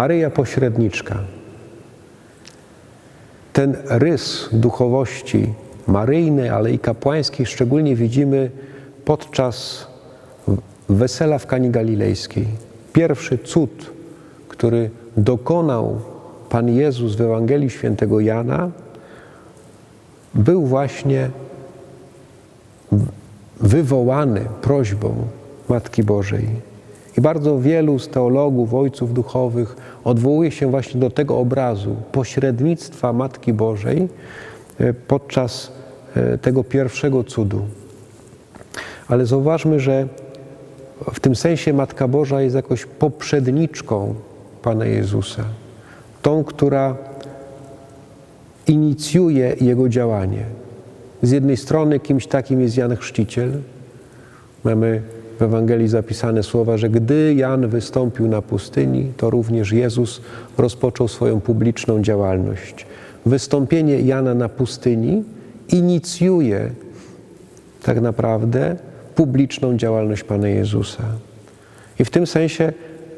Maryja pośredniczka. Ten rys duchowości maryjnej, ale i kapłańskiej szczególnie widzimy podczas wesela w Kani Galilejskiej. Pierwszy cud, który dokonał Pan Jezus w Ewangelii Świętego Jana, był właśnie wywołany prośbą Matki Bożej. I bardzo wielu z teologów, ojców duchowych odwołuje się właśnie do tego obrazu pośrednictwa Matki Bożej e, podczas e, tego pierwszego cudu. Ale zauważmy, że w tym sensie Matka Boża jest jakoś poprzedniczką Pana Jezusa, tą, która inicjuje Jego działanie. Z jednej strony kimś takim jest Jan Chrzciciel. Mamy w Ewangelii zapisane słowa, że gdy Jan wystąpił na pustyni, to również Jezus rozpoczął swoją publiczną działalność. Wystąpienie Jana na pustyni inicjuje tak naprawdę publiczną działalność Pana Jezusa. I w tym sensie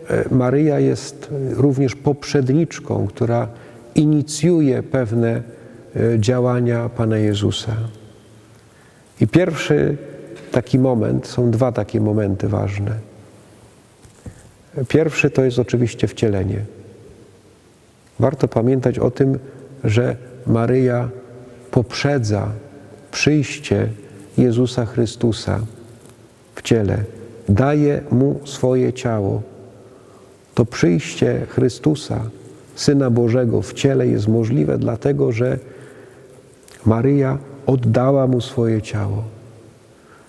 e, Maryja jest również poprzedniczką, która inicjuje pewne e, działania Pana Jezusa. I pierwszy taki moment, są dwa takie momenty ważne. Pierwszy to jest oczywiście wcielenie. Warto pamiętać o tym, że Maryja poprzedza przyjście Jezusa Chrystusa w ciele, daje mu swoje ciało. To przyjście Chrystusa, Syna Bożego w ciele jest możliwe dlatego, że Maryja oddała mu swoje ciało.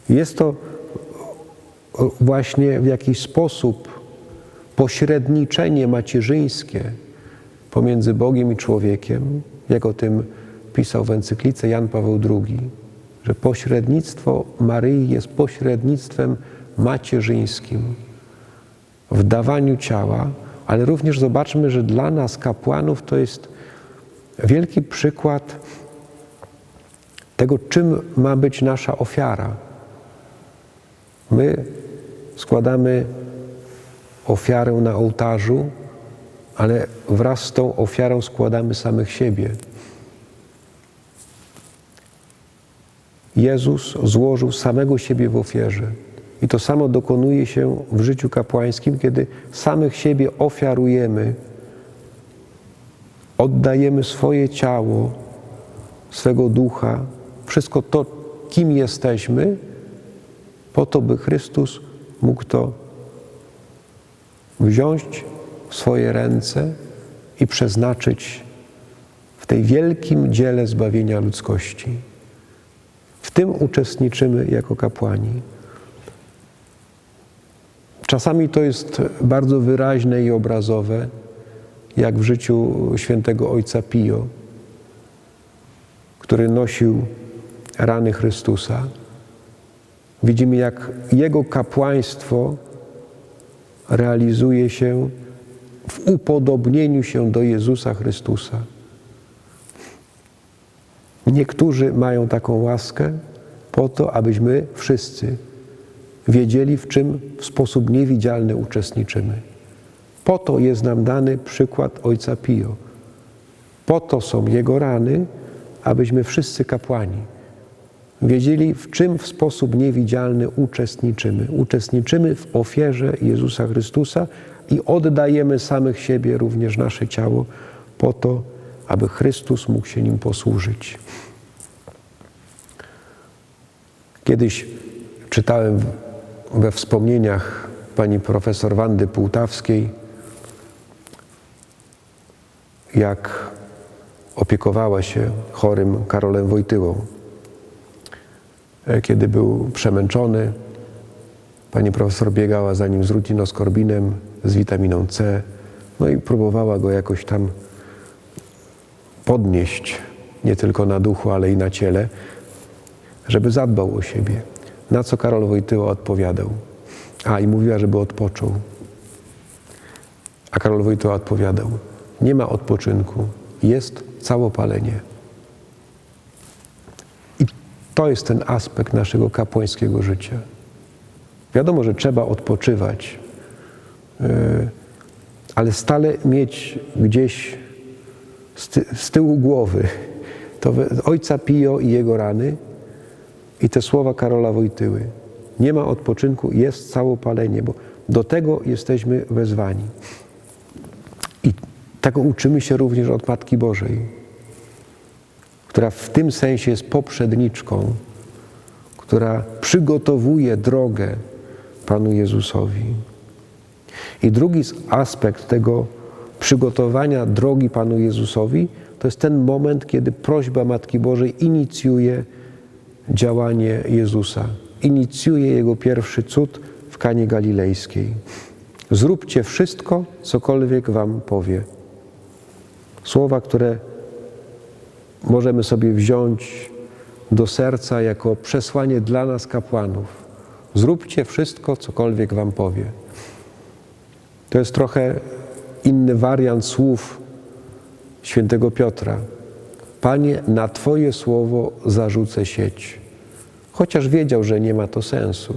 Jest to właśnie w jakiś sposób pośredniczenie macierzyńskie pomiędzy Bogiem i człowiekiem, jak o tym pisał w encyklice Jan Paweł II, że pośrednictwo Maryi jest pośrednictwem macierzyńskim w dawaniu ciała, ale również zobaczmy, że dla nas, kapłanów, to jest wielki przykład tego, czym ma być nasza ofiara. My składamy ofiarę na ołtarzu, ale wraz z tą ofiarą składamy samych siebie. Jezus złożył samego siebie w ofierze. I to samo dokonuje się w życiu kapłańskim, kiedy samych siebie ofiarujemy, oddajemy swoje ciało, swego ducha, wszystko to, kim jesteśmy, po to, by Chrystus mógł to wziąć w swoje ręce i przeznaczyć w tej wielkim dziele zbawienia ludzkości. W tym uczestniczymy jako kapłani. Czasami to jest bardzo wyraźne i obrazowe, jak w życiu świętego ojca Pio, który nosił rany Chrystusa. Widzimy, jak jego kapłaństwo realizuje się w upodobnieniu się do Jezusa Chrystusa. Niektórzy mają taką łaskę po to, abyśmy wszyscy wiedzieli, w czym w sposób niewidzialny uczestniczymy. Po to jest nam dany przykład Ojca Pio. Po to są Jego rany, abyśmy wszyscy kapłani wiedzieli, w czym w sposób niewidzialny uczestniczymy. Uczestniczymy w ofierze Jezusa Chrystusa i oddajemy samych siebie, również nasze ciało, po to, aby Chrystus mógł się nim posłużyć. Kiedyś czytałem we wspomnieniach pani profesor Wandy Półtawskiej, jak opiekowała się chorym Karolem Wojtyłą. Kiedy był przemęczony, pani profesor biegała za nim z rutinoskorbinem, z witaminą C, no i próbowała go jakoś tam podnieść, nie tylko na duchu, ale i na ciele, żeby zadbał o siebie. Na co Karol Wojtyła odpowiadał? A, i mówiła, żeby odpoczął. A Karol Wojtyła odpowiadał, nie ma odpoczynku, jest całopalenie. To jest ten aspekt naszego kapłańskiego życia. Wiadomo, że trzeba odpoczywać, yy, ale stale mieć gdzieś z, ty, z tyłu głowy to ojca Pio i jego rany i te słowa Karola Wojtyły. Nie ma odpoczynku, jest całopalenie, bo do tego jesteśmy wezwani. I tego uczymy się również od Matki Bożej, która w tym sensie jest poprzedniczką, która przygotowuje drogę Panu Jezusowi. I drugi aspekt tego przygotowania drogi Panu Jezusowi to jest ten moment, kiedy prośba Matki Bożej inicjuje działanie Jezusa, inicjuje Jego pierwszy cud w Kanie Galilejskiej. Zróbcie wszystko, cokolwiek Wam powie. Słowa, które możemy sobie wziąć do serca jako przesłanie dla nas, kapłanów. Zróbcie wszystko, cokolwiek Wam powie. To jest trochę inny wariant słów świętego Piotra. Panie, na Twoje słowo zarzucę sieć. Chociaż wiedział, że nie ma to sensu.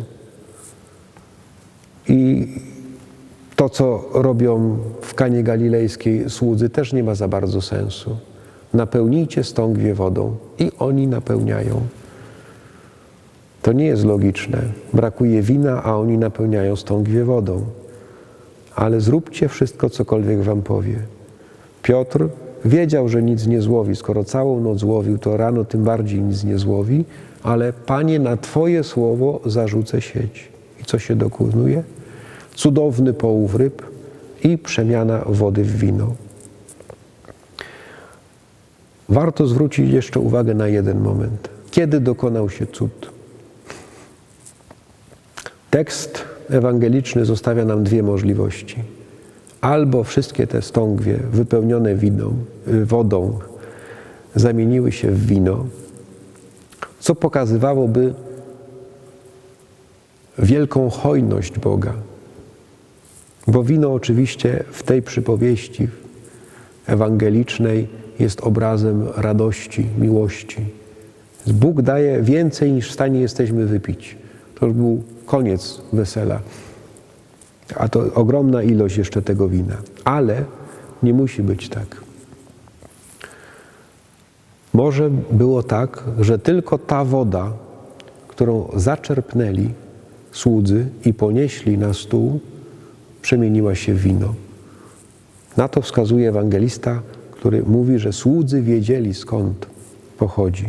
I to, co robią w Kanie Galilejskiej słudzy, też nie ma za bardzo sensu. Napełnijcie stągwie wodą i oni napełniają. To nie jest logiczne. Brakuje wina, a oni napełniają stągwie wodą. Ale zróbcie wszystko, cokolwiek wam powie. Piotr wiedział, że nic nie złowi. Skoro całą noc łowił, to rano tym bardziej nic nie złowi. Ale Panie, na Twoje słowo zarzucę sieć. I co się dokonuje? Cudowny połów ryb i przemiana wody w wino. Warto zwrócić jeszcze uwagę na jeden moment. Kiedy dokonał się cud? Tekst ewangeliczny zostawia nam dwie możliwości. Albo wszystkie te stągwie wypełnione winą, y, wodą zamieniły się w wino, co pokazywałoby wielką hojność Boga. Bo wino oczywiście w tej przypowieści ewangelicznej jest obrazem radości, miłości. Bóg daje więcej niż w stanie jesteśmy wypić. To już był koniec wesela. A to ogromna ilość jeszcze tego wina. Ale nie musi być tak. Może było tak, że tylko ta woda, którą zaczerpnęli słudzy i ponieśli na stół, przemieniła się w wino. Na to wskazuje ewangelista, który mówi, że słudzy wiedzieli skąd pochodzi.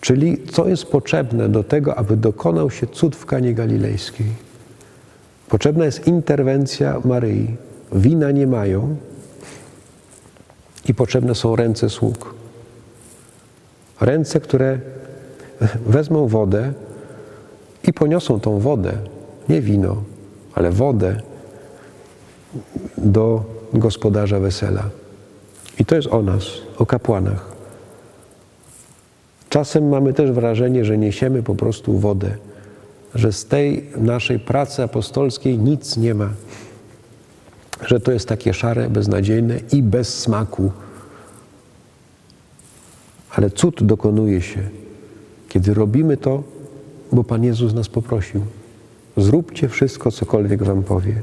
Czyli co jest potrzebne do tego, aby dokonał się cud w Kanie Galilejskiej? Potrzebna jest interwencja Maryi. Wina nie mają i potrzebne są ręce sług. Ręce, które wezmą wodę i poniosą tą wodę, nie wino, ale wodę do gospodarza wesela. I to jest o nas, o kapłanach. Czasem mamy też wrażenie, że niesiemy po prostu wodę, że z tej naszej pracy apostolskiej nic nie ma, że to jest takie szare, beznadziejne i bez smaku. Ale cud dokonuje się, kiedy robimy to, bo Pan Jezus nas poprosił. Zróbcie wszystko, cokolwiek Wam powie.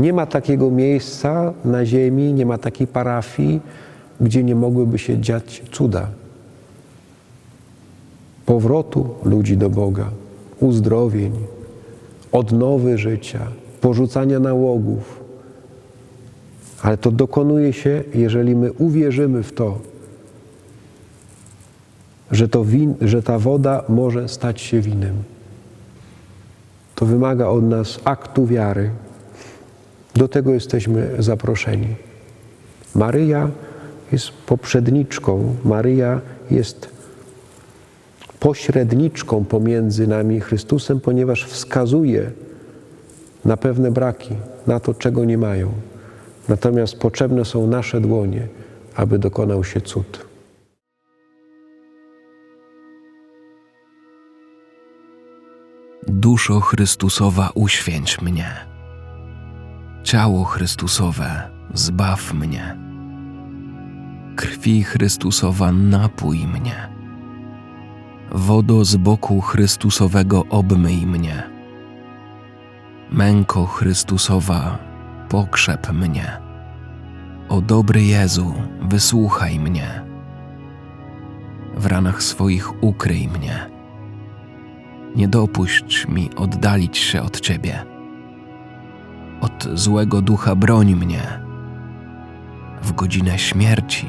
Nie ma takiego miejsca na ziemi, nie ma takiej parafii, gdzie nie mogłyby się dziać cuda. Powrotu ludzi do Boga, uzdrowień, odnowy życia, porzucania nałogów. Ale to dokonuje się, jeżeli my uwierzymy w to, że, to win, że ta woda może stać się winem. To wymaga od nas aktu wiary. Do tego jesteśmy zaproszeni. Maryja jest poprzedniczką, Maryja jest pośredniczką pomiędzy nami i Chrystusem, ponieważ wskazuje na pewne braki, na to, czego nie mają. Natomiast potrzebne są nasze dłonie, aby dokonał się cud. Duszo Chrystusowa, uświęć mnie. Ciało Chrystusowe, zbaw mnie. Krwi Chrystusowa, napój mnie. Wodo z boku Chrystusowego, obmyj mnie. Męko Chrystusowa, pokrzep mnie. O dobry Jezu, wysłuchaj mnie. W ranach swoich ukryj mnie. Nie dopuść mi oddalić się od Ciebie. Od złego ducha broń mnie. W godzinę śmierci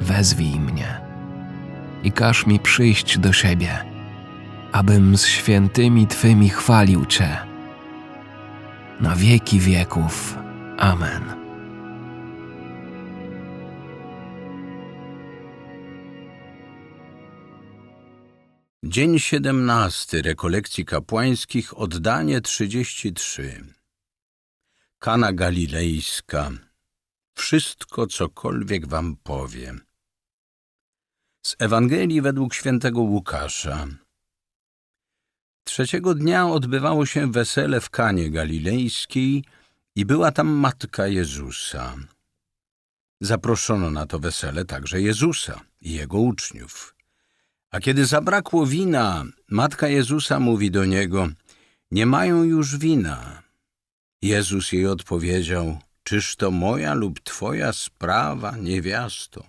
wezwij mnie i każ mi przyjść do siebie, abym z świętymi Twymi chwalił Cię. Na wieki wieków. Amen. Dzień 17 rekolekcji kapłańskich, oddanie 33. Kana Galilejska. Wszystko, cokolwiek wam powiem. Z Ewangelii według świętego Łukasza. Trzeciego dnia odbywało się wesele w Kanie Galilejskiej i była tam matka Jezusa. Zaproszono na to wesele także Jezusa i jego uczniów. A kiedy zabrakło wina, matka Jezusa mówi do niego: Nie mają już wina. Jezus jej odpowiedział: Czyż to moja lub twoja sprawa, niewiasto?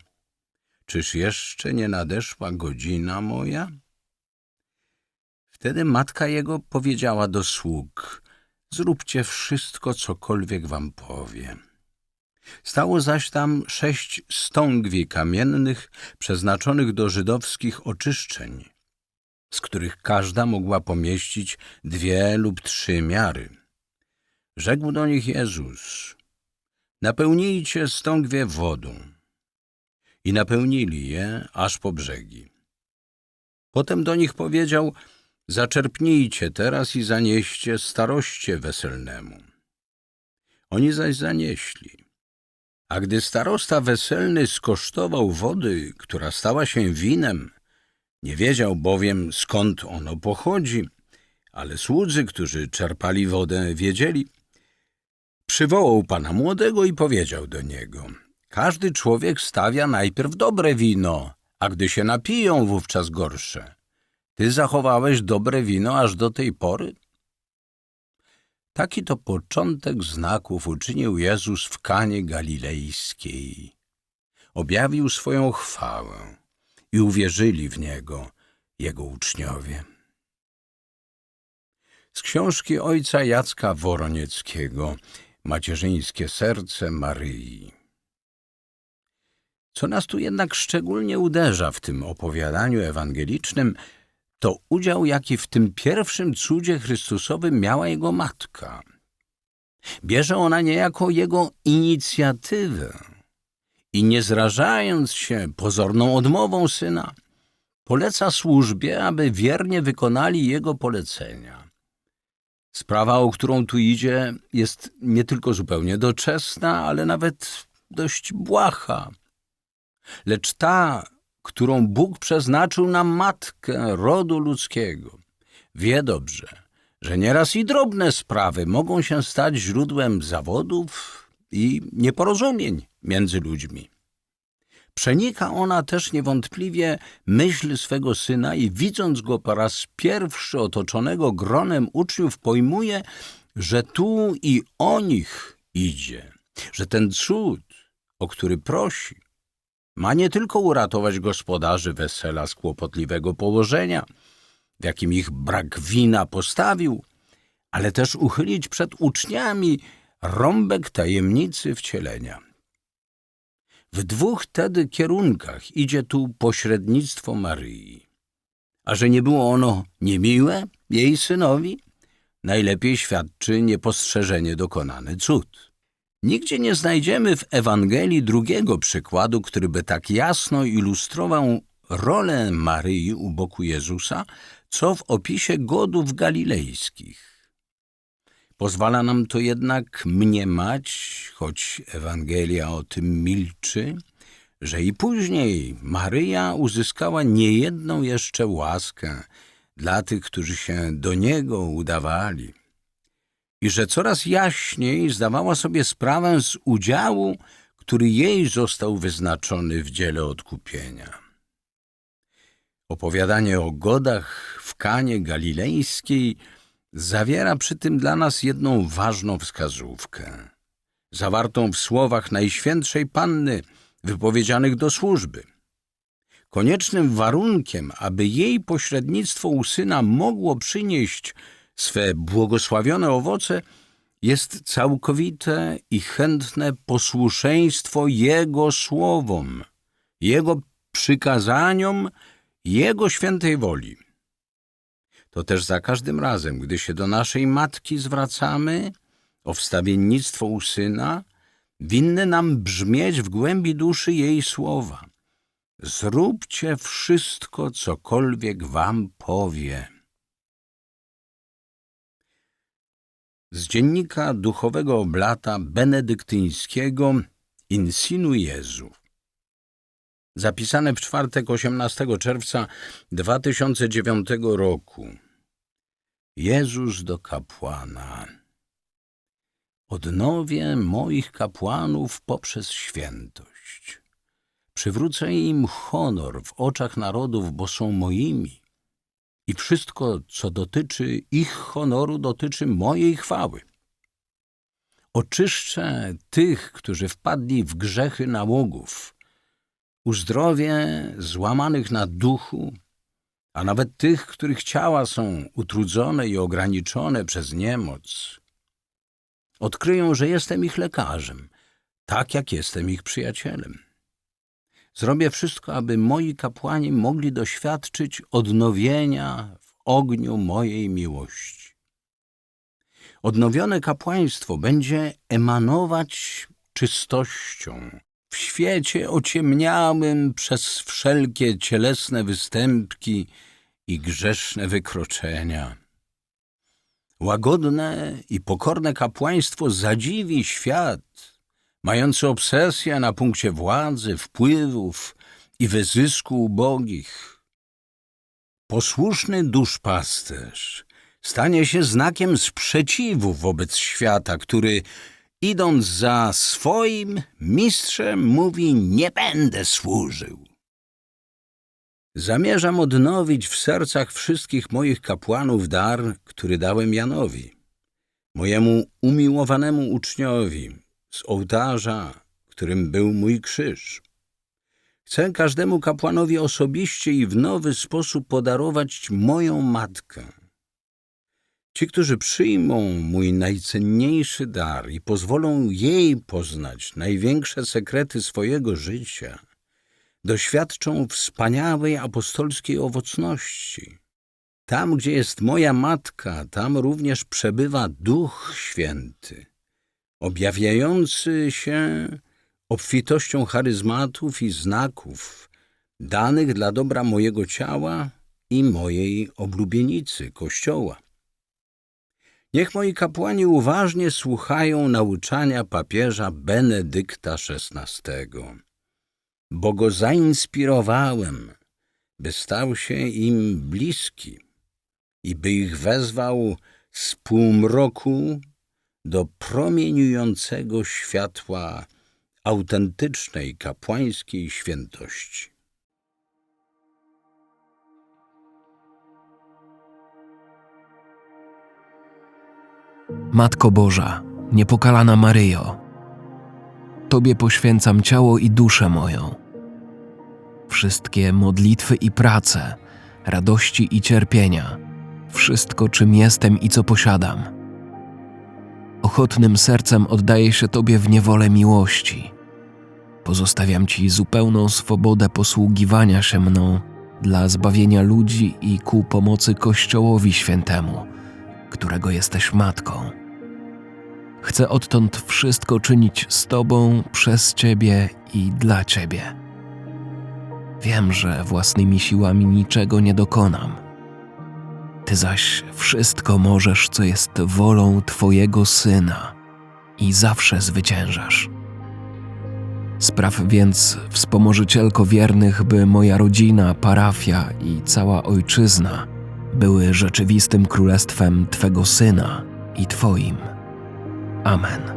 Czyż jeszcze nie nadeszła godzina moja? Wtedy matka jego powiedziała do sług: Zróbcie wszystko, cokolwiek wam powiem. Stało zaś tam sześć stągwi kamiennych przeznaczonych do żydowskich oczyszczeń, z których każda mogła pomieścić dwie lub trzy miary. Rzekł do nich Jezus: Napełnijcie stągwie wodą. I napełnili je aż po brzegi. Potem do nich powiedział: Zaczerpnijcie teraz i zanieście staroście weselnemu. Oni zaś zanieśli. A gdy starosta weselny skosztował wody, która stała się winem, nie wiedział bowiem skąd ono pochodzi, ale słudzy, którzy czerpali wodę, wiedzieli. Przywołał pana młodego i powiedział do niego: Każdy człowiek stawia najpierw dobre wino, a gdy się napiją, wówczas gorsze. Ty zachowałeś dobre wino aż do tej pory? Taki to początek znaków uczynił Jezus w Kanie Galilejskiej. Objawił swoją chwałę i uwierzyli w Niego Jego uczniowie. Z książki ojca Jacka Woronieckiego Macierzyńskie serce Maryi. Co nas tu jednak szczególnie uderza w tym opowiadaniu ewangelicznym, to udział, jaki w tym pierwszym cudzie Chrystusowym miała jego matka. Bierze ona niejako jego inicjatywę i nie zrażając się pozorną odmową syna, poleca służbie, aby wiernie wykonali jego polecenia. Sprawa, o którą tu idzie, jest nie tylko zupełnie doczesna, ale nawet dość błaha. Lecz ta, którą Bóg przeznaczył na matkę rodu ludzkiego, wie dobrze, że nieraz i drobne sprawy mogą się stać źródłem zawodów i nieporozumień między ludźmi. Przenika ona też niewątpliwie myśl swego syna i widząc go po raz pierwszy otoczonego gronem uczniów, pojmuje, że tu i o nich idzie, że ten cud, o który prosi, ma nie tylko uratować gospodarzy wesela z kłopotliwego położenia, w jakim ich brak wina postawił, ale też uchylić przed uczniami rąbek tajemnicy wcielenia. W dwóch tedy kierunkach idzie tu pośrednictwo Maryi. A że nie było ono niemiłe jej synowi, najlepiej świadczy niepostrzeżenie dokonany cud. Nigdzie nie znajdziemy w Ewangelii drugiego przykładu, który by tak jasno ilustrował rolę Maryi u boku Jezusa, co w opisie godów galilejskich. Pozwala nam to jednak mniemać, choć Ewangelia o tym milczy, że i później Maryja uzyskała niejedną jeszcze łaskę dla tych, którzy się do Niego udawali i że coraz jaśniej zdawała sobie sprawę z udziału, który jej został wyznaczony w dziele odkupienia. Opowiadanie o godach w Kanie Galilejskiej zawiera przy tym dla nas jedną ważną wskazówkę, zawartą w słowach Najświętszej Panny wypowiedzianych do służby. Koniecznym warunkiem, aby jej pośrednictwo u Syna mogło przynieść swe błogosławione owoce, jest całkowite i chętne posłuszeństwo Jego słowom, Jego przykazaniom, Jego świętej woli. To też za każdym razem, gdy się do naszej Matki zwracamy o wstawiennictwo u Syna, winny nam brzmieć w głębi duszy jej słowa. Zróbcie wszystko, cokolwiek wam powie. Z dziennika duchowego oblata benedyktyńskiego Insinu Jezu. Zapisane w czwartek 18 czerwca 2009 roku. Jezus do kapłana. Odnowię moich kapłanów poprzez świętość. Przywrócę im honor w oczach narodów, bo są moimi. I wszystko, co dotyczy ich honoru, dotyczy mojej chwały. Oczyszczę tych, którzy wpadli w grzechy nałogów. Uzdrowię złamanych na duchu, a nawet tych, których ciała są utrudzone i ograniczone przez niemoc. Odkryją, że jestem ich lekarzem, tak jak jestem ich przyjacielem. Zrobię wszystko, aby moi kapłani mogli doświadczyć odnowienia w ogniu mojej miłości. Odnowione kapłaństwo będzie emanować czystością w świecie ociemniałym przez wszelkie cielesne występki i grzeszne wykroczenia. Łagodne i pokorne kapłaństwo zadziwi świat, mający obsesję na punkcie władzy, wpływów i wyzysku ubogich. Posłuszny duszpasterz stanie się znakiem sprzeciwu wobec świata, który, idąc za swoim mistrzem, mówi: Nie będę służył. Zamierzam odnowić w sercach wszystkich moich kapłanów dar, który dałem Janowi, mojemu umiłowanemu uczniowi, z ołtarza, którym był mój krzyż. Chcę każdemu kapłanowi osobiście i w nowy sposób podarować moją matkę. Ci, którzy przyjmą mój najcenniejszy dar i pozwolą jej poznać największe sekrety swojego życia, doświadczą wspaniałej apostolskiej owocności. Tam, gdzie jest moja matka, tam również przebywa Duch Święty, objawiający się obfitością charyzmatów i znaków danych dla dobra mojego ciała i mojej oblubienicy, Kościoła. Niech moi kapłani uważnie słuchają nauczania papieża Benedykta XVI, bo go zainspirowałem, by stał się im bliski i by ich wezwał z półmroku do promieniującego światła autentycznej kapłańskiej świętości. Matko Boża, niepokalana Maryjo, Tobie poświęcam ciało i duszę moją. Wszystkie modlitwy i prace, radości i cierpienia, wszystko czym jestem i co posiadam. Ochotnym sercem oddaję się Tobie w niewolę miłości. Pozostawiam Ci zupełną swobodę posługiwania się mną dla zbawienia ludzi i ku pomocy Kościołowi Świętemu, którego jesteś matką. Chcę odtąd wszystko czynić z Tobą, przez Ciebie i dla Ciebie. Wiem, że własnymi siłami niczego nie dokonam. Ty zaś wszystko możesz, co jest wolą Twojego Syna i zawsze zwyciężasz. Spraw więc, wspomożycielko wiernych, by moja rodzina, parafia i cała ojczyzna były rzeczywistym królestwem Twego Syna i Twoim. Amen.